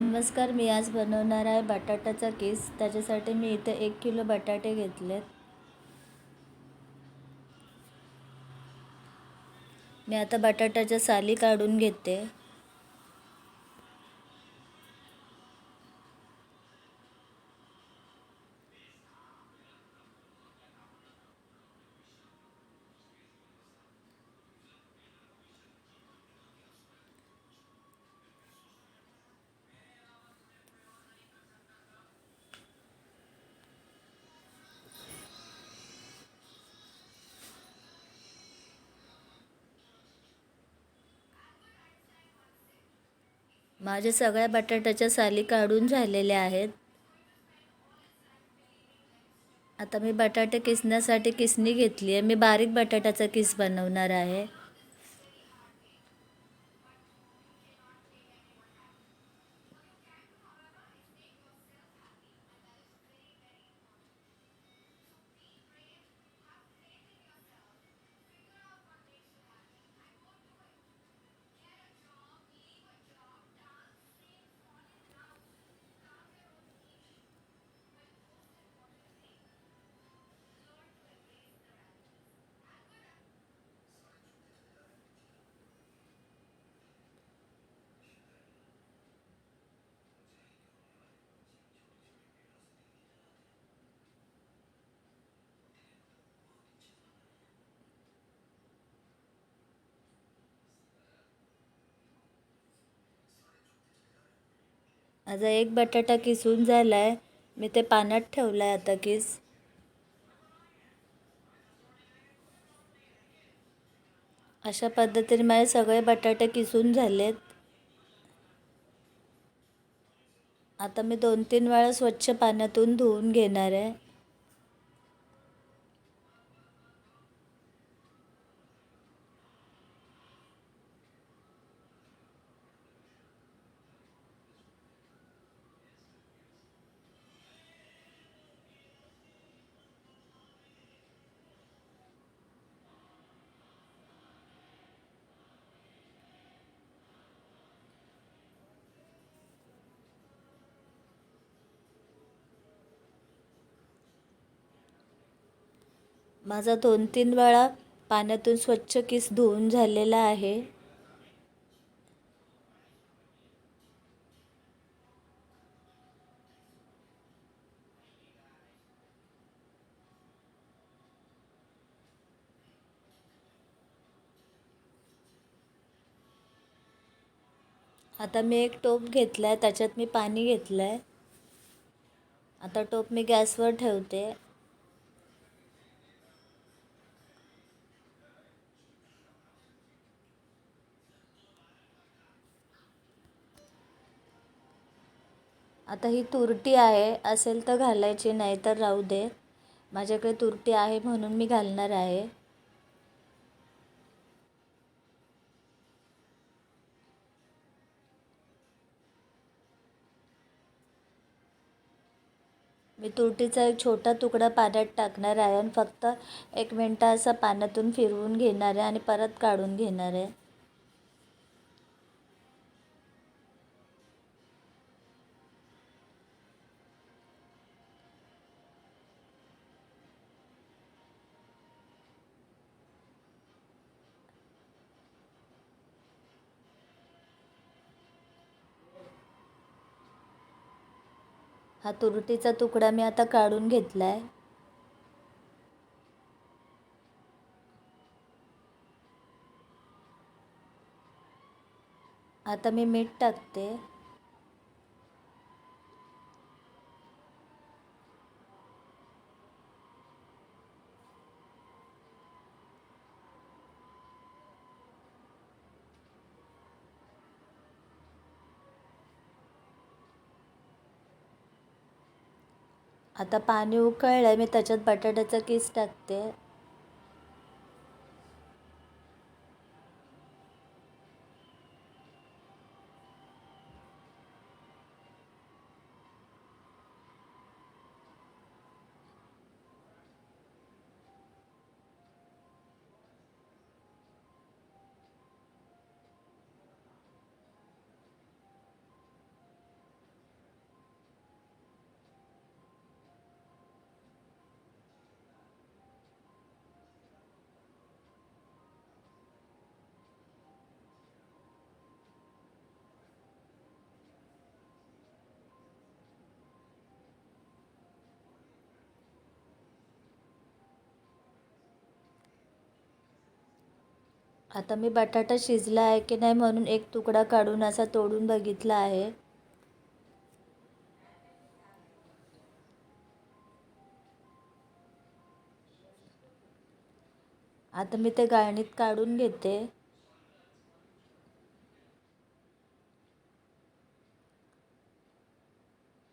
नमस्कार मी आज बनवणार आहे बटाट्याचा केस. त्याच्यासाठी मी इथे एक किलो बटाटे घेतलेत. मी आता बटाट्याच्या साली काढून घेते. माझ्या सगळ्या बटाट्याच्या साली काढून झालेल्या आहेत. आता मी बटाटे किसण्यासाठी किसणी घेतली आहे मी बारीक बटाट्याचा किस बनवणार आहे. माझा एक बटाटा किसून झाला आहे मी ते पाण्यात ठेवलं आहे आता किस. अशा पद्धतीने माझे सगळे बटाटे किसून झालेत. आता मी दोन तीन वेळा स्वच्छ पाण्यातून धुवून घेणार आहे. माझा दोन तीन वेळा पाण्यातून स्वच्छ किस धुवून झालेला आहे. आता मी एक टोप घेतला आहे त्याच्यात मी पाणी घेतलं आहे आता टोप मी गॅसवर ठेवते. आता ही तुरटी आहे असेल तर घालायची नाही तर राहू दे. माझ्याकडे तुरटी आहे म्हणून मी घालणार आहे. मी तुरटीचा एक छोटा तुकडा पाण्यात टाकणार आहे आणि फक्त एक मिनटं असं पाण्यातून फिरवून घेणार आहे आणि परत काढून घेणार आहे. हा तुरटीचा तुकडा मी आता काढून घेतला आहे आता मी मीठ टाकते. आता पाणी उकळलं आहे मी त्याच्यात बटाट्याचा केस टाकते. आता मी बटाटा शिजला आहे की नाही म्हणून एक तुकडा काढून असा तोडून बघितला आहे. आता मी ते गाळणीत काढून घेते.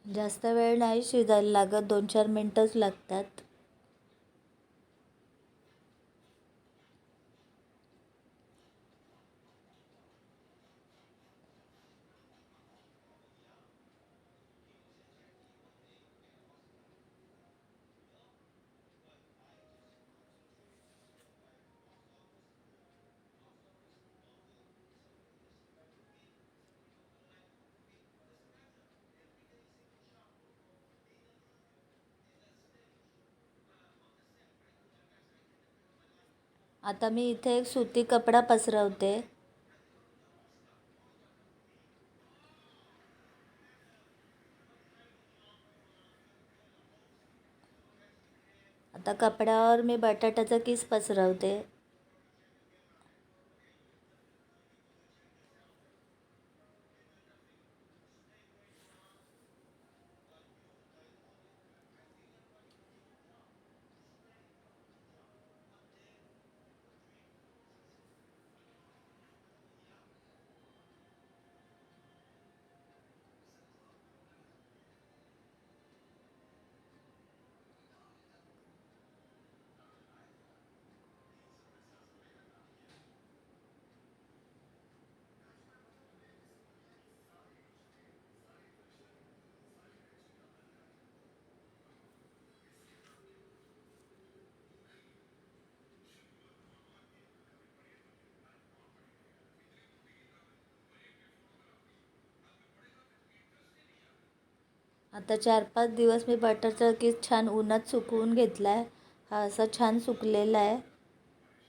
जास्त वेळ नाही शिजायला लागत दोन चार मिनटंच लागतात. आता मी इथे एक सुती कपडा पसरवते. आता कपड्यावर मी बटाट्याचा किस पसरवते. आता चार पाच दिवस मी बटरचा केस छान उन्हात सुकवून घेतला आहे हा असा छान सुकलेला आहे.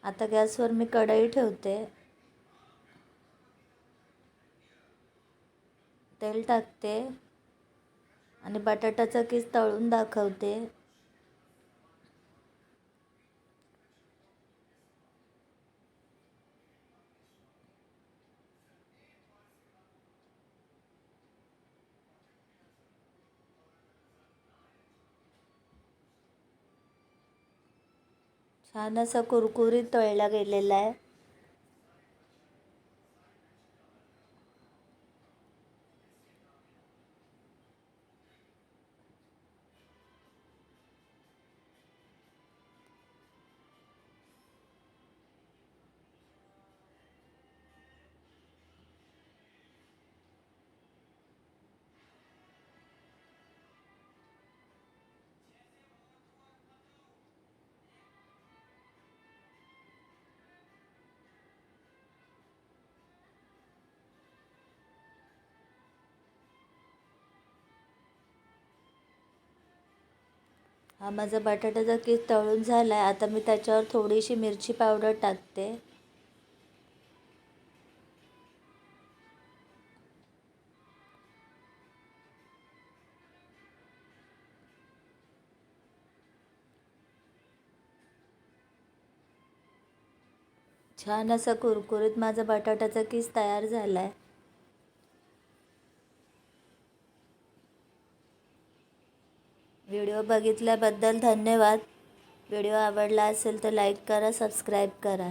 आता गॅसवर मी कढई ठेवते. तेल टाकते. आणि बटाट्याचा केस तळून दाखवते. छान असा कुरकुरीत तळला गेलेला आहे. हा माझा बटाट्याचा केस तळून झाला आहे आता मी त्याच्यावर थोडीशी मिरची पावडर टाकते. छान असा कुरकुरीत माझा बटाट्याचा केस तयार झाला आहे व्हिडिओ बघितल्याबद्दल धन्यवाद. व्हिडिओ आवडला असेल तर लाईक करा सबस्क्राईब करा.